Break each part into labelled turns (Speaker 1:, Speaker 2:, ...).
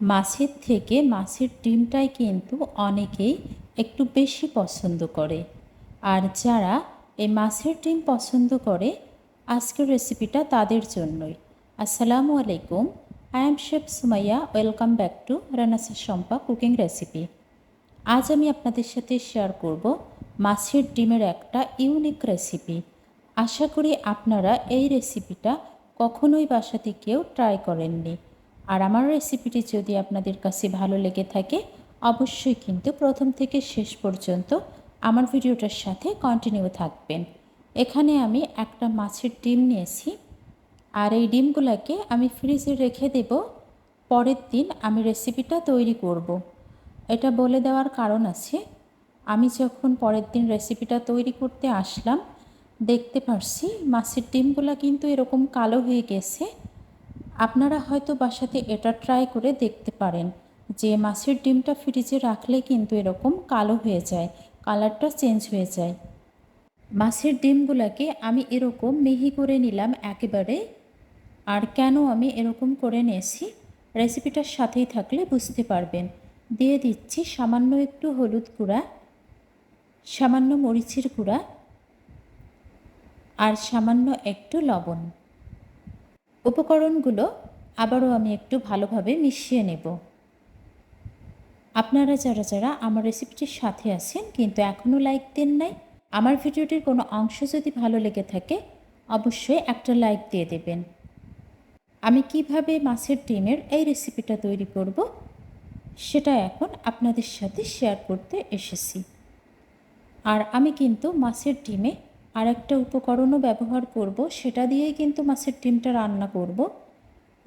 Speaker 1: মাছের থেকে মাছের ডিমটাই কিন্তু অনেকেই একটু বেশি পছন্দ করে। আর যারা এই মাছের ডিম পছন্দ করে, আজকের রেসিপিটা তাদের জন্যই। আসসালামু আলাইকুম। I am chef Sumaiya welcome back to রানাসা Shampa cooking recipe আজ আমি আপনাদের সাথে শেয়ার করব মাছের ডিমের একটা ইউনিক রেসিপি আশা করি আপনারা এই রেসিপিটা কখনোই বাসাতে কেউ ট্রাই করেননি। আর আমার রেসিপিটি যদি আপনাদের কাছে ভালো লেগে থাকে, অবশ্যই কিন্তু প্রথম থেকে শেষ পর্যন্ত আমার ভিডিওটার সাথে কন্টিনিউ থাকবেন। এখানে আমি একটা মাছের ডিম নিয়েছি। আর এই ডিমগুলোকে আমি ফ্রিজে রেখে দেব। পরের দিন আমি রেসিপিটা তৈরি করব। এটা বলে দেওয়ার কারণ আছে, আমি যখন পরের দিন রেসিপিটা তৈরি করতে আসলাম, দেখতে পারছি মাছের ডিমগুলো কিন্তু এরকম কালো হয়ে গেছে। আপনারা হয়তো বাসাতে এটা ট্রাই করে দেখতে পারেন যে মাছের ডিমটা ফ্রিজে রাখলে কিন্তু এরকম কালো হয়ে যায় কালারটা চেঞ্জ হয়ে যায়। মাছের ডিমগুলোকে আমি এরকম মিহি করে নিলাম একেবারে, আর কেন আমি এরকম করে নিয়েছি রেসিপিটার সাথেই থাকলে বুঝতে পারবেন। দিয়ে দিচ্ছি সামান্য একটু হলুদ গুঁড়া, সামান্য মরিচের গুঁড়া, আর সামান্য একটু লবণ। উপকরণগুলো আবারও আমি একটু ভালোভাবে মিশিয়ে নেব। আপনারা যারা যারা আমার রেসিপিটির সাথে আছেন কিন্তু এখনও লাইক দেন নাই, আমার ভিডিওটির কোনো অংশ যদি ভালো লেগে থাকে, অবশ্যই একটা লাইক দিয়ে দেবেন। আমি কীভাবে মাছের ডিমের এই রেসিপিটা তৈরি করব, সেটা এখন আপনাদের সাথে শেয়ার করতে এসেছি। আর আমি কিন্তু মাছের ডিমে আর একটা উপকরণও ব্যবহার করব, সেটা দিয়েই কিন্তু মাছের ডিমটা রান্না করব।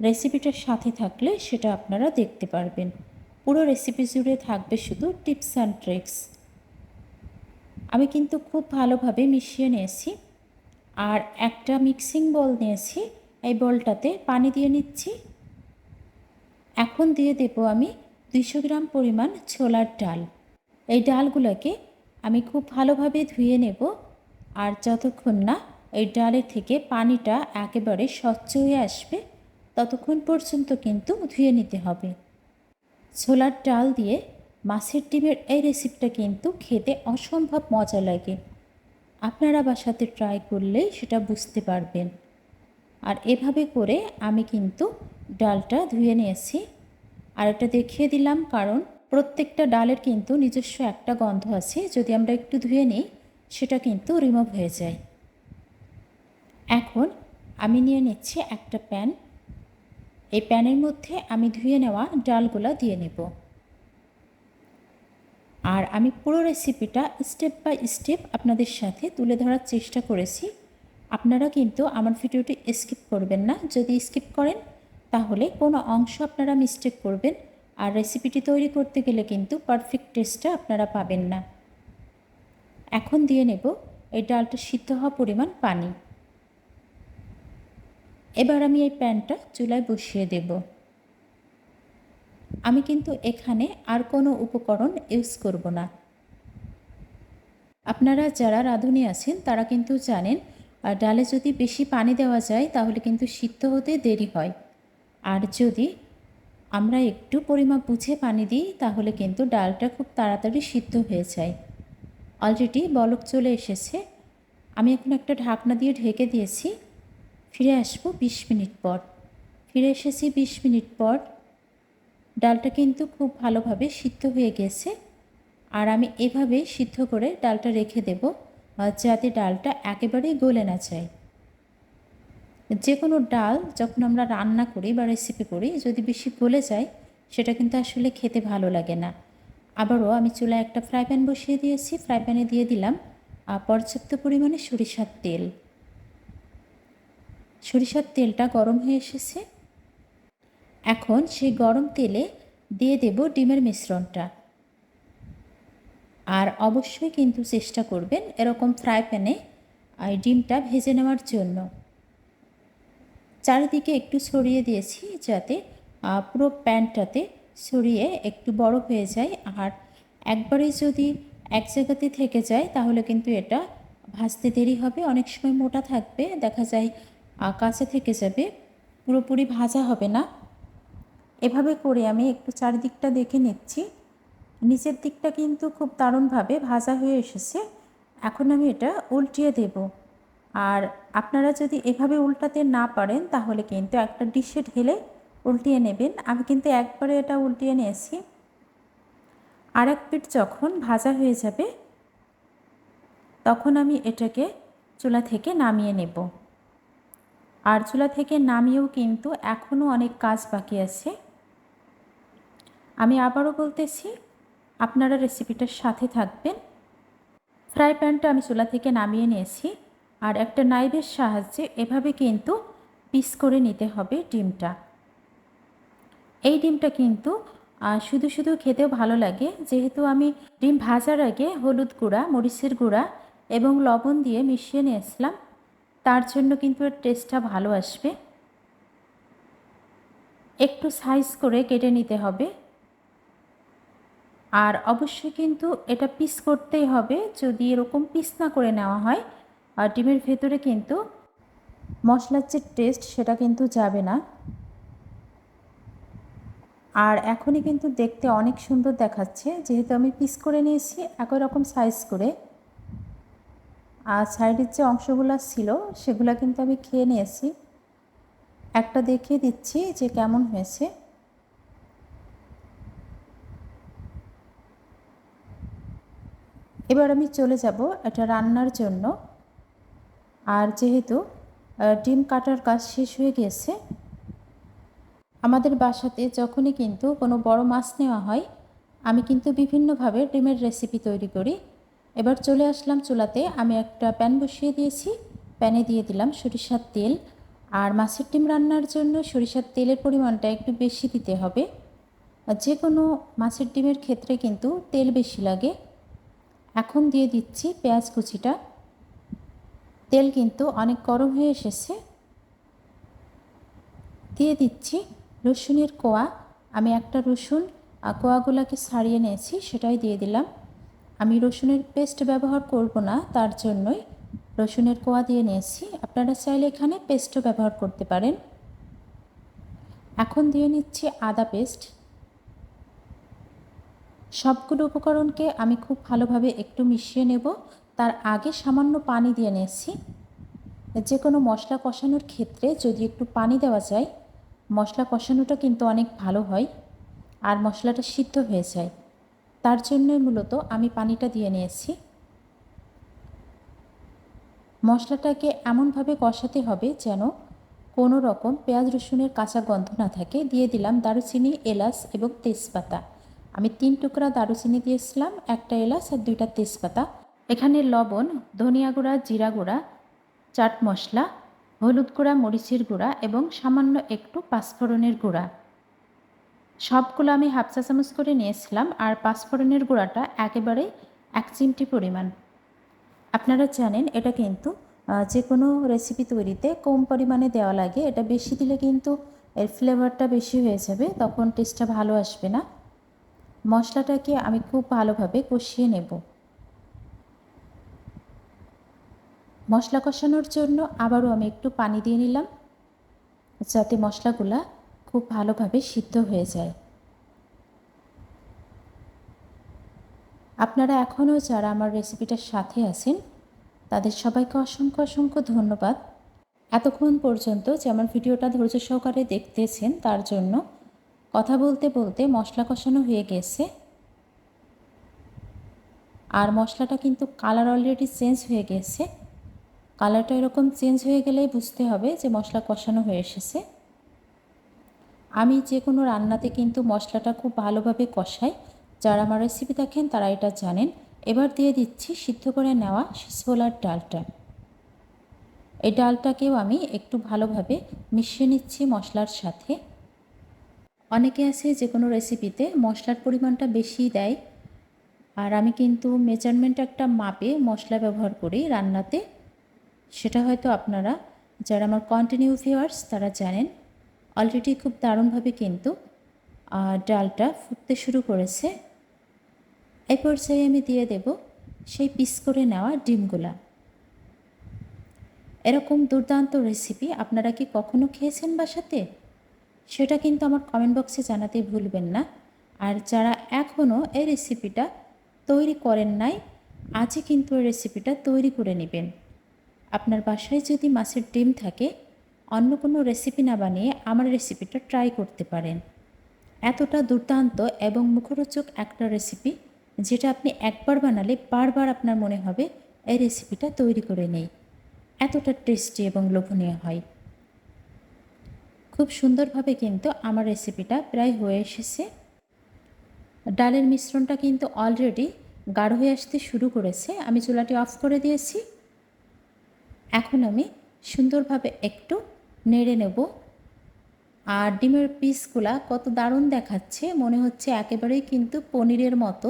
Speaker 1: রেসিপিটার সাথে থাকলে সেটা আপনারা দেখতে পারবেন। পুরো রেসিপি জুড়ে থাকবে শুধু টিপস অ্যান্ড ট্রিক্স। আমি কিন্তু খুব ভালোভাবে মিশিয়ে নিয়েছি। আর একটা মিক্সিং বল নিয়েছি, এই বলটাতে পানি দিয়ে নিচ্ছি। এখন দিয়ে দেব আমি দুইশো গ্রাম পরিমাণ ছোলার ডাল। এই ডালগুলোকে আমি খুব ভালোভাবে ধুয়ে নেব। আর যতক্ষণ না এই ডালের থেকে পানিটা একেবারে স্বচ্ছ হয়ে আসবে, ততক্ষণ পর্যন্ত কিন্তু ধুয়ে নিতে হবে। ছোলার ডাল দিয়ে মাছের ডিমের এই রেসিপিটা কিন্তু খেতে অসম্ভব মজা লাগে। আপনারা বাসাতে ট্রাই করলেই সেটা বুঝতে পারবেন। আর এভাবে করে আমি কিন্তু ডালটা ধুয়ে নিয়েছি। আর এটা দেখিয়ে দিলাম, কারণ প্রত্যেকটা ডালের কিন্তু নিজস্ব একটা গন্ধ আছে। যদি আমরা একটু ধুয়ে নিই সেটা কিন্তু রিমুভ হয়ে যায়। এখন আমি নিয়ে নিচ্ছি একটা প্যান। এই প্যানের মধ্যে আমি ধুয়ে নেওয়া ডালগুলো দিয়ে নেব। আর আমি পুরো রেসিপিটা স্টেপ বাই স্টেপ আপনাদের সাথে তুলে ধরার চেষ্টা করেছি। আপনারা কিন্তু আমার ভিডিওটি স্কিপ করবেন না। যদি স্কিপ করেন, তাহলে কোনো অংশ আপনারা মিস্টেক করবেন। আর রেসিপিটি তৈরি করতে গেলে কিন্তু পারফেক্ট টেস্টটা আপনারা পাবেন না। এখন দিয়ে নেব, এই ডালটা সিদ্ধ হওয়া পরিমাণ পানি। এবার আমি এই প্যানটা চুলায় বসিয়ে দেব। আমি কিন্তু এখানে আর কোনো উপকরণ ইউজ করব না। আপনারা যারা রাঁধুনি আছেন, তারা কিন্তু জানেন আর ডালে যদি বেশি পানি দেওয়া যায়, তাহলে কিন্তু সিদ্ধ হতে দেরি হয়। আর যদি আমরা একটু পরিমাপ বুঝে পানি দিই, তাহলে কিন্তু ডালটা খুব তাড়াতাড়ি সিদ্ধ হয়ে যায়। অলরেডি বলক চলে এসেছে। আমি এখন একটা ঢাকনা দিয়ে ঢেকে দিয়েছি। ফিরে আসব বিশ মিনিট পর। ফিরে এসেছি বিশ মিনিট পর। ডালটা কিন্তু খুব ভালোভাবে সিদ্ধ হয়ে গেছে। আর আমি এভাবে সিদ্ধ করে ডালটা রেখে দেব যাতে ডালটা একেবারেই গলে না যায়। যে কোনো ডাল যখন আমরা রান্না করি বা রেসিপি করি, যদি বেশি গলে যায়, সেটা কিন্তু আসলে খেতে ভালো লাগে না। আবারও আমি চুলায় একটা ফ্রাই প্যান বসিয়ে দিয়েছি। ফ্রাই প্যানে দিয়ে দিলাম পর্যাপ্ত পরিমাণে সরিষার তেল। সরিষার তেলটা গরম হয়ে এসেছে। এখন সেই গরম তেলে দিয়ে দেব ডিমের মিশ্রণটা। আর অবশ্যই কিন্তু চেষ্টা করবেন এরকম ফ্রাই প্যানে ডিমটা ভেজে নেওয়ার জন্য। চারিদিকে একটু ছড়িয়ে দিয়েছি যাতে পুরো প্যানটাতে ছড়িয়ে একটু বড় হয়ে যায়। আর একবারে যদি এক জায়গাতে থেকে যায়, তাহলে কিন্তু এটা ভাজতে দেরি হবে। অনেক সময় মোটা থাকবে, দেখা যায় কাছে থেকে যাবে, পুরোপুরি ভাজা হবে না। এভাবে করে আমি একটু চারিদিকটা দেখে নিচ্ছি। নিচের দিকটা কিন্তু খুব দারুণভাবে ভাজা হয়ে এসেছে। এখন আমি এটা উল্টিয়ে দেব। আর আপনারা যদি এভাবে উল্টাতে না পারেন, তাহলে কিন্তু একটা ডিশে ঢেলে উল্টিয়ে নেবেন। আমি কিন্তু একবারে এটা উল্টিয়ে নিয়েছি। আর এক পিঠ যখন ভাজা হয়ে যাবে, তখন আমি এটাকে চুলা থেকে নামিয়ে নেব। আর চুলা থেকে নামিয়েও কিন্তু এখনও অনেক কাজ বাকি আছে। আমি আবারও বলতেছি, আপনারা রেসিপিটার সাথে থাকবেন। ফ্রাই প্যানটা আমি চুলা থেকে নামিয়ে নিয়েছি। আর একটা নাইভের সাহায্যে এভাবে কিন্তু পিস করে নিতে হবে ডিমটা। এই ডিমটা কিন্তু শুধু শুধু খেতেও ভালো লাগে। যেহেতু আমি ডিম ভাজার আগে হলুদ গুঁড়া, মরিচের গুঁড়া এবং লবণ দিয়ে মিশিয়ে নিয়েছিলাম, তার জন্য কিন্তু এর টেস্টটা ভালো আসবে। একটু সাইজ করে কেটে নিতে হবে। আর অবশ্যই কিন্তু এটা পিস করতেই হবে। যদি এরকম পিস না করে নেওয়া হয়, আর ডিমের ভেতরে কিন্তু মশলার যে টেস্ট সেটা কিন্তু যাবে না। আর এখনই কিন্তু দেখতে অনেক সুন্দর দেখাচ্ছে। যেহেতু আমি পিস করে নিয়েছি, একই রকম সাইজ করে। আর সাইডের যে অংশগুলো ছিল, সেগুলো কিন্তু আমি খেয়ে নিয়েছি। একটা দেখিয়ে দিচ্ছি যে কেমন হয়েছে। এবার আমি চলে যাব এটা রান্নার জন্য। আর যেহেতু ডিম কাটার কাজ শেষ হয়ে গিয়েছে আমাদের বাসাতে যখনই কিন্তু কোনো বড় মাছ নেওয়া হয়, আমি কিন্তু বিভিন্নভাবে ডিমের রেসিপি তৈরি করি। এবার চলে আসলাম চুলাতে, আমি একটা প্যান বসিয়ে দিয়েছি। প্যানে দিয়ে দিলাম সরিষার তেল। আর মাছের ডিম রান্নার জন্য সরিষার তেলের পরিমাণটা একটু বেশি দিতে হবে। যে কোনো মাছের ডিমের ক্ষেত্রে কিন্তু তেল বেশি লাগে। এখন দিয়ে দিচ্ছি পেঁয়াজ কুচিটা। তেল কিন্তু অনেক গরম হয়ে এসেছে। দিয়ে দিচ্ছি রসুনের কোয়া, আমি একটা রসুন কোয়াগুলোকে ছাড়িয়ে নিয়েছি, সেটাই দিয়ে দিলাম। আমি রসুনের পেস্ট ব্যবহার করব না, তার জন্যই রসুনের কোয়া দিয়ে নিয়েছি। আপনারা চাইলে এখানে পেস্টও ব্যবহার করতে পারেন। এখন দিয়ে নিচ্ছি আদা পেস্ট। সবগুলো উপকরণকে আমি খুব ভালোভাবে একটু মিশিয়ে নেব। তার আগে সামান্য পানি দিয়ে নিয়েছি। যে কোনো মশলা কষানোর ক্ষেত্রে যদি একটু পানি দেওয়া যায় মশলা কষানোটা কিন্তু অনেক ভালো হয় আর মশলাটা সিদ্ধ হয়ে যায়। তার জন্যই মূলত আমি পানিটা দিয়ে নিয়েছি। মশলাটাকে এমনভাবে কষাতে হবে যেন কোনো রকম পেঁয়াজ রসুনের কাঁচা গন্ধ না থাকে। দিয়ে দিলাম দারুচিনি, এলাচ এবং তেজপাতা। আমি তিন টুকরা দারুচিনি দিয়েছিলাম, একটা এলাচ আর দুইটা তেজপাতা। এখানে লবণ, ধনিয়া গুঁড়া, জিরা গুঁড়া, চাট মশলা হলুদ গুঁড়া, মরিচের গুঁড়া এবং সামান্য একটু পাঁচফোড়নের গুঁড়া। সবগুলো আমি হাফ চা চামচ করে নিয়েছিলাম আর পাঁচফোড়নের গুঁড়াটা একেবারে এক চিমটি পরিমাণ। আপনারা জানেন এটা কিন্তু যে কোনো রেসিপি তৈরিতে কম পরিমাণে দেওয়া লাগে। এটা বেশি দিলে কিন্তু এর ফ্লেভারটা বেশি হয়ে যাবে, তখন টেস্টটা ভালো আসবে না। মশলাটাকে আমি খুব ভালোভাবে কষিয়ে নেব। মশলা কষানোর জন্য আবারও আমি একটু পানি দিয়ে নিলাম, যাতে মশলাগুলা খুব ভালোভাবে সিদ্ধ হয়ে যায়। আপনারা এখনও যারা আমার রেসিপিটার সাথে আছেন, তাদের সবাইকে অসংখ্য অসংখ্য ধন্যবাদ। এতক্ষণ পর্যন্ত যে আমার ভিডিওটা ধৈর্য সহকারে দেখতেছেন, তার জন্য কথা বলতে বলতে মশলা কষানো হয়ে গেছে। আর মশলাটা কিন্তু কালার অলরেডি চেঞ্জ হয়ে গেছে। কালারটা এরকম চেঞ্জ হয়ে গেলেই বুঝতে হবে যে মশলা কষানো হয়ে এসেছে। আমি যে কোনো রান্নাতে কিন্তু মশলাটা খুব ভালোভাবে কষাই। যারা আমার রেসিপি দেখেন তারা এটা জানেন। এবার দিয়ে দিচ্ছি সিদ্ধ করে নেওয়া ছোলার ডালটা। এই ডালটাকেও আমি একটু ভালোভাবে মিশিয়ে নিচ্ছি মশলার সাথে। অনেকে আছে যে কোনো রেসিপিতে মশলার পরিমাণটা বেশি দেয়। আর আমি কিন্তু মেজারমেন্ট একটা মাপে মশলা ব্যবহার করি রান্নাতে। সেটা হয়তো আপনারা, যারা আমার কন্টিনিউ ভিউয়ার্স তারা জানেন। অলরেডি খুব দারুণভাবে কিন্তু ডালটা ফুটতে শুরু করেছে। এই পর্যায়ে আমি দিয়ে দেব সেই পিস করে নেওয়া ডিমগুলা। এরকম দুর্দান্ত রেসিপি আপনারা কি কখনো খেয়েছেন বাসাতে? সেটা কিন্তু আমার কমেন্ট বক্সে জানাতে ভুলবেন না। আর যারা এখনও এই রেসিপিটা তৈরি করেন নাই, আজই কিন্তু এই রেসিপিটা তৈরি করে নেবেন। আপনার বাসায় যদি মাছের ডিম থাকে, অন্য কোনো রেসিপি না বানিয়ে আমার রেসিপিটা ট্রাই করতে পারেন। এতটা দুর্দান্ত এবং মুখরোচক একটা রেসিপি যেটা আপনি একবার বানালে বারবার আপনার মনে হবে, এই রেসিপিটা তৈরি করে নেই। এতটা টেস্টি এবং লোভনীয় হয়। খুব সুন্দরভাবে কিন্তু আমার রেসিপিটা প্রায় হয়ে এসেছে। ডালের মিশ্রণটা কিন্তু অলরেডি গাঢ় হয়ে আসতে শুরু করেছে। আমি চুলাটি অফ করে দিয়েছি। এখন আমি সুন্দরভাবে একটু নেড়ে নেব। আর ডিমের পিসগুলা কত দারুণ দেখাচ্ছে, মনে হচ্ছে একেবারেই কিন্তু পনিরের মতো।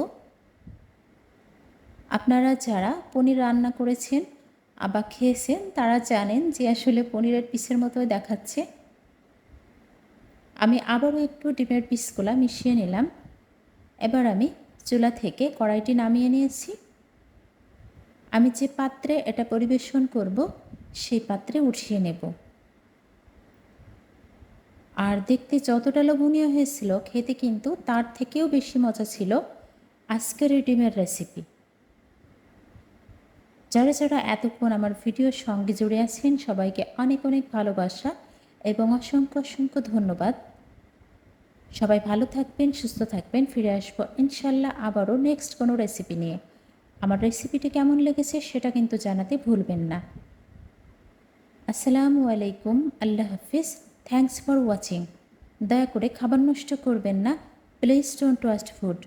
Speaker 1: আপনারা যারা পনির রান্না করেছেন আবার খেয়েছেন, তারা জানেন যে আসলে পনিরের পিসের মতো দেখাচ্ছে। আমি আবারও একটু ডিমের পিসগুলা মিশিয়ে নিলাম। এবার আমি চুলা থেকে কড়াইটি নামিয়ে নিয়েছি। আমি যে পাত্রে এটা পরিবেশন করব, সেই পাত্রে উঠিয়ে নেব। আর দেখতে যতটা লোভনীয় হয়েছিল, খেতে কিন্তু তার থেকেও বেশি মজা ছিল আজকের ডিমের রেসিপি যারা যারা এতক্ষণ আমার ভিডিওর সঙ্গে জুড়ে আছেন, সবাইকে অনেক অনেক ভালোবাসা এবং অসংখ্য অসংখ্য ধন্যবাদ। সবাই ভালো থাকবেন, সুস্থ থাকবেন, ফিরে আসব ইনশাল্লাহ আবারও নেক্সট কোনো রেসিপি নিয়ে। আমার রেসিপিটি কেমন লেগেছে সেটা কিন্তু জানাতে ভুলবেন না। আসসালামু আলাইকুম, আল্লাহ হাফিজ। থ্যাংকস ফর ওয়াচিং দয়া করে খাবার নষ্ট করবেন না। Please don't waste food